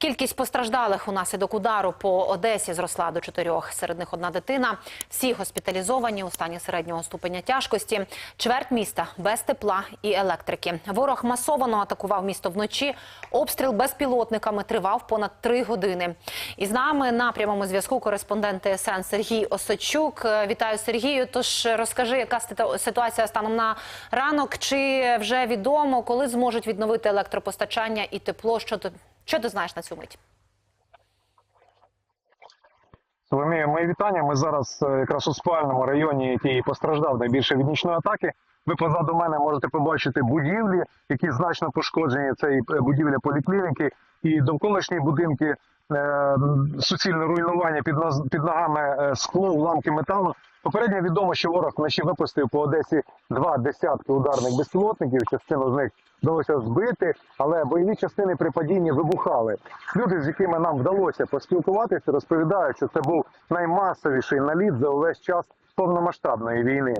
Кількість постраждалих унаслідок удару по Одесі зросла до чотирьох. Серед них одна дитина. Всі госпіталізовані у стані середнього ступеня тяжкості. Чверть міста без тепла і електрики. Ворог масово атакував місто вночі. Обстріл безпілотниками тривав понад три години. І з нами на прямому зв'язку кореспондент ТСН Сергій Осадчук. Е, Вітаю Сергію. Тож розкажи, яка ситуація станом на ранок? Чи вже відомо, коли зможуть відновити електропостачання і тепло? Що що ти знаєш на цю мить? Соломія, мої вітання. Ми зараз е, якраз у спальному районі, який постраждав найбільше від нічної атаки. Ви позаду мене можете побачити будівлі, які значно пошкоджені. Це і е, будівля поліклініки, і довколишні будинки суцільне руйнування під під ногами е, скло, уламки металу. Попередньо відомо, що ворог вночі випустив по Одесі два десятки ударних безпілотників. Частину з них вдалося збити, але бойові частини при падінні вибухали. Люди, з якими нам вдалося поспілкуватися, розповідають, що це був наймасовіший наліт за увесь час повномасштабної війни.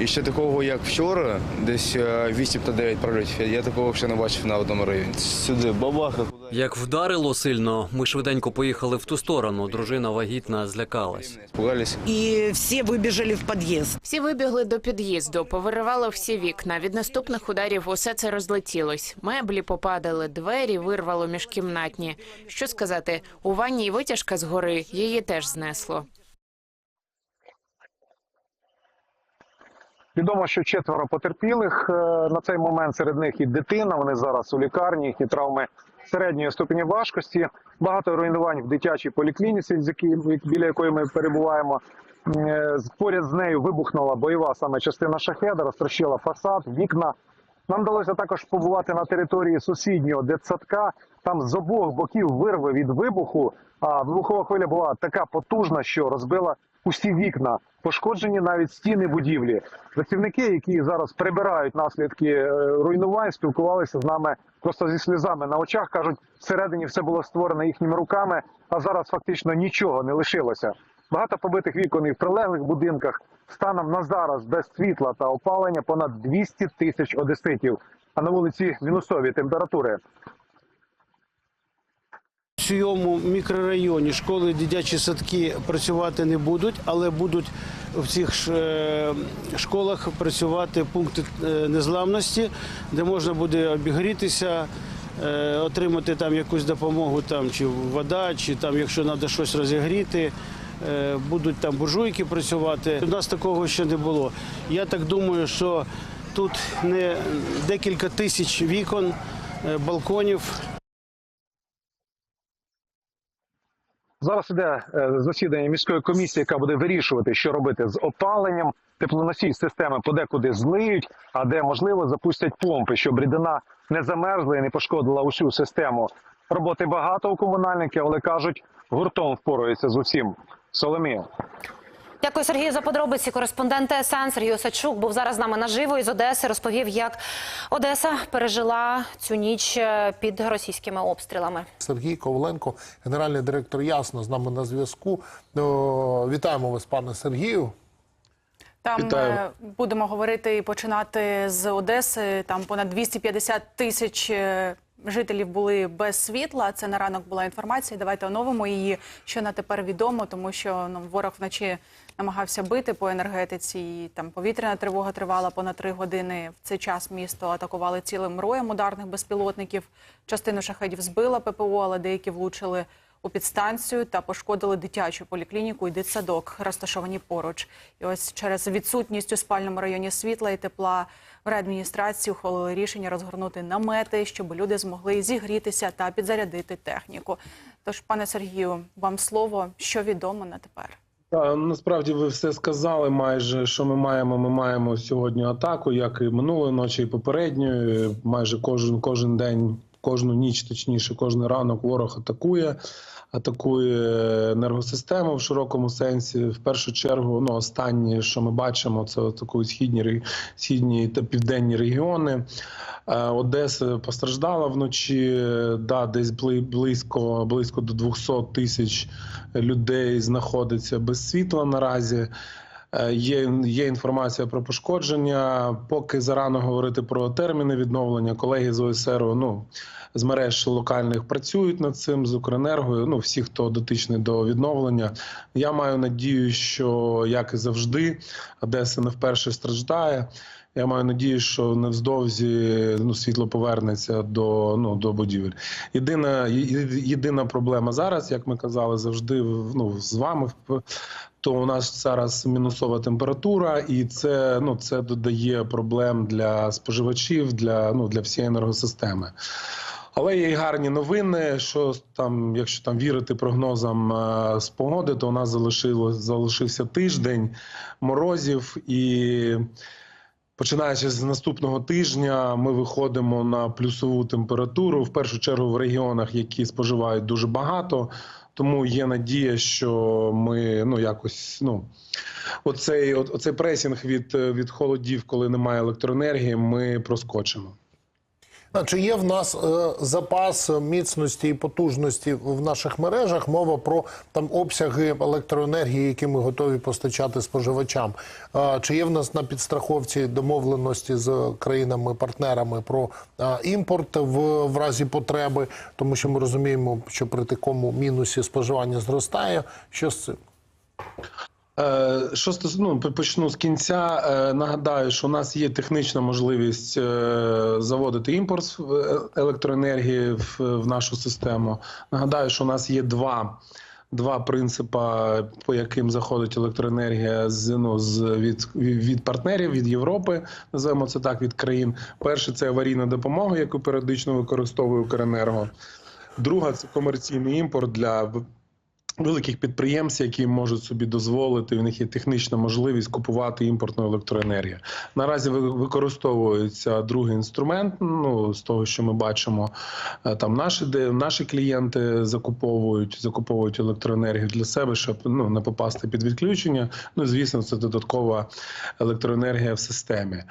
І ще такого, як вчора, десь е, 8 та 9 прольотів, я такого ще не бачив на одному районі. Сюди бабаха. Як вдарило сильно, ми швиденько поїхали в ту сторону. Дружина вагітна злякалась. Спугались. и все выбежали в подъезд. Всі вибігли до під'їзду, повиривало всі вікна. Від наступних ударів усе це розлетілось. Меблі попадали, двері вирвало міжкімнатні. Що сказати, у ванні й витяжка згори, її теж знесло. Відомо, що четверо потерпілих е, на цей момент серед них і дитина. Вони зараз у лікарні, їхні травми середньої ступені важкості. Багато руйнувань в дитячій поліклініці, біля якої ми перебуваємо. Е, Поряд з нею вибухнула бойова саме частина шахеда, розтрощила фасад, вікна. Нам вдалося також побувати на території сусіднього дитсадка. Там з обох боків вирви від вибуху. А вибухова хвиля була така потужна, що розбила усі вікна. Пошкоджені навіть стіни будівлі. Працівники, які зараз прибирають наслідки е, руйнувань, спілкувалися з нами просто зі сльозами на очах. кажуть, всередині все було створено їхніми руками, а зараз фактично нічого не лишилося. Багато побитих вікон і в прилеглих будинках. Станом на зараз без світла та опалення понад 200 тисяч одеситів. А на вулиці мінусові температури. Цьому мікрорайоні школи, дитячі садки працювати не будуть, але будуть в цих е, школах працювати пункти е, незламності, де можна буде обігрітися, е, отримати там якусь допомогу, там чи вода, чи там, якщо треба щось розігріти. Будуть там буржуйки працювати. У нас такого ще не було. Я так думаю, що тут не декілька тисяч вікон, балконів. Зараз іде е, засідання міської комісії, яка буде вирішувати, що робити з опаленням. Теплоносій системи подекуди злиють, а де можливо запустять помпи, щоб рідина не замерзла і не пошкодила усю систему. Роботи багато у комунальників, але кажуть, гуртом впораються з усім. Соломія. Дякую, Сергію, за подробиці. Кореспондент ТСН Сергій Осадчук був зараз з нами наживо із Одеси. Розповів, як Одеса пережила цю ніч е, під російськими обстрілами. Сергій Коваленко, генеральний директор Ясно, з нами на зв'язку. Вітаємо вас, пане Сергію. Там Вітаю. е, будемо говорити і починати з Одеси. Там понад 250 тисяч е, жителів були без світла. Це на ранок була інформація. Давайте оновимо її, що на тепер відомо, тому що ну, ворог вночі намагався бити по енергетиці. Там повітряна тривога тривала понад три години. В цей час місто атакували цілим роєм ударних безпілотників. Частину шахедів збила ППО, але деякі влучили у підстанцію та пошкодили дитячу поліклініку і дитсадок, розташовані поруч. І ось через відсутність у спальному районі світла і тепла в реадміністрації ухвалили рішення розгорнути намети, щоб люди змогли зігрітися та підзарядити техніку. Тож, пане Сергію, вам слово, що відомо на тепер. Насправді ви все сказали. Майже що ми маємо. Ми маємо сьогодні атаку, як і минулої ночі, і попередньої. Майже кожен кожен день, кожну ніч, точніше, кожен ранок ворог атакує. Атакує енергосистему в широкому сенсі. В першу чергу, ну останнє, що ми бачимо, це атакують східні східні та південні регіони. Е, Одеса постраждала вночі. Да, десь бли- близько близько до 200 тисяч людей знаходиться без світла наразі. Е, Є, є інформація про пошкодження. Поки зарано говорити про терміни відновлення. Колеги з ОСР, ну з мереж локальних працюють над цим з Укренергою. Ну всі, хто дотичний до відновлення. Я маю надію, що як і завжди, Одеса не вперше страждає. Я маю надію, що невздовзі ну, світло повернеться до, ну, до будівель. Єдина, єдина проблема зараз, як ми казали завжди, ну, з вами, то у нас зараз мінусова температура, і це, ну, це додає проблем для споживачів, для, ну, для всієї енергосистеми. Але є й гарні новини, що там, якщо там вірити прогнозам е, з погоди, то у нас залишило, залишився тиждень морозів і. Починаючи з наступного тижня, ми виходимо на плюсову температуру. В першу чергу в регіонах, які споживають дуже багато. Тому є надія, що ми ну якось ну оцей, оцей пресінг від, від холодів, коли немає електроенергії, ми проскочимо. Чи є в нас е, запас міцності і потужності в наших мережах? Мова про там обсяги електроенергії, які ми готові постачати споживачам. Е, чи є в нас на підстраховці домовленості з країнами-партнерами про е, імпорт в, в разі потреби? Тому що ми розуміємо, що при такому мінусі споживання зростає. Що з цим? Е, Що ну, почну з кінця. Е, Нагадаю, що у нас є технічна можливість е, заводити імпорт електроенергії в, нашу систему. Нагадаю, що у нас є два. Два принципи, по яким заходить електроенергія з ну з від, від партнерів від Європи, називаємо це так від країн. Перше це аварійна допомога, яку періодично використовує Укренерго. Друга це комерційний імпорт для великих підприємств, які можуть собі дозволити. У них є технічна можливість купувати імпортну електроенергію. Наразі ви- використовується другий інструмент. Ну з того, що ми бачимо, е, там наші де наші клієнти закуповують, закуповують електроенергію для себе, щоб ну не попасти під відключення. Ну звісно, це додаткова електроенергія в системі.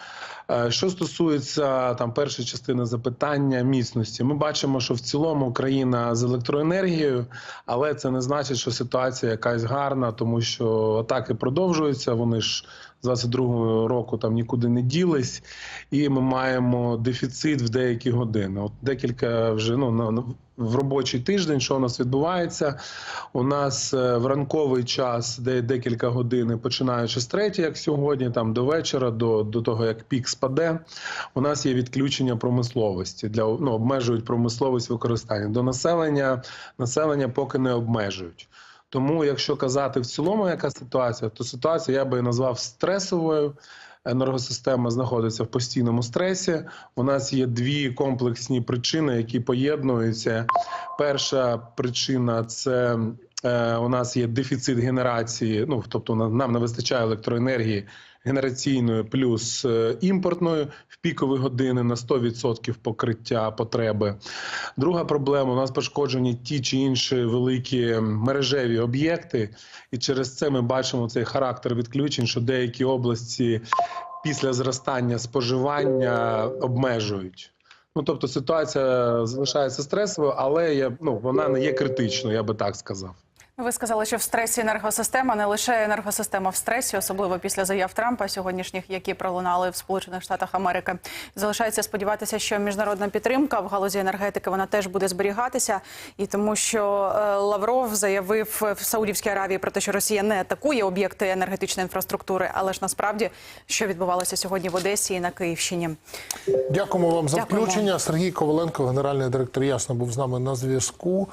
Е, Що стосується там першої частини запитання міцності, ми бачимо, що в цілому країна з електроенергією, але це не значить, що ситуація якась гарна, тому що атаки продовжуються. Вони ж з 22-го року там нікуди не ділись, і ми маємо дефіцит в деякі години. От декілька вже ну на в робочий тиждень, що у нас відбувається. У нас е, в ранковий час, де декілька годин, починаючи з третьої, як сьогодні, там до вечора, до, до того як пік спаде, у нас є відключення промисловості для ну, обмежують промисловість використання. До населення населення поки не обмежують. Тому, якщо казати в цілому, яка ситуація, то ситуація я би назвав стресовою. Енергосистема знаходиться в постійному стресі. У нас є дві комплексні причини, які поєднуються. Перша причина це е, у нас є дефіцит генерації. Ну тобто на- нам не вистачає електроенергії генераційної плюс е, імпортної в пікові години на 100% покриття потреби. Друга проблема: у нас пошкоджені ті чи інші великі мережеві об'єкти, і через це ми бачимо цей характер відключень, що деякі області після зростання споживання обмежують. Ну тобто ситуація залишається стресовою, але я, ну, вона не є критичною, я би так сказав. Ви сказали, що в стресі енергосистема не лише енергосистема в стресі, особливо після заяв Трампа сьогоднішніх, які пролунали в Сполучених Штатах Америки. Залишається сподіватися, що міжнародна підтримка в галузі енергетики вона теж буде зберігатися, і тому, що е, Лавров заявив в Саудівській Аравії про те, що Росія не атакує об'єкти енергетичної інфраструктури, але ж насправді що відбувалося сьогодні в Одесі і на Київщині. Дякуємо вам за Дякуємо. включення. Сергій Коваленко, генеральний директор Ясно, був з нами на зв'язку.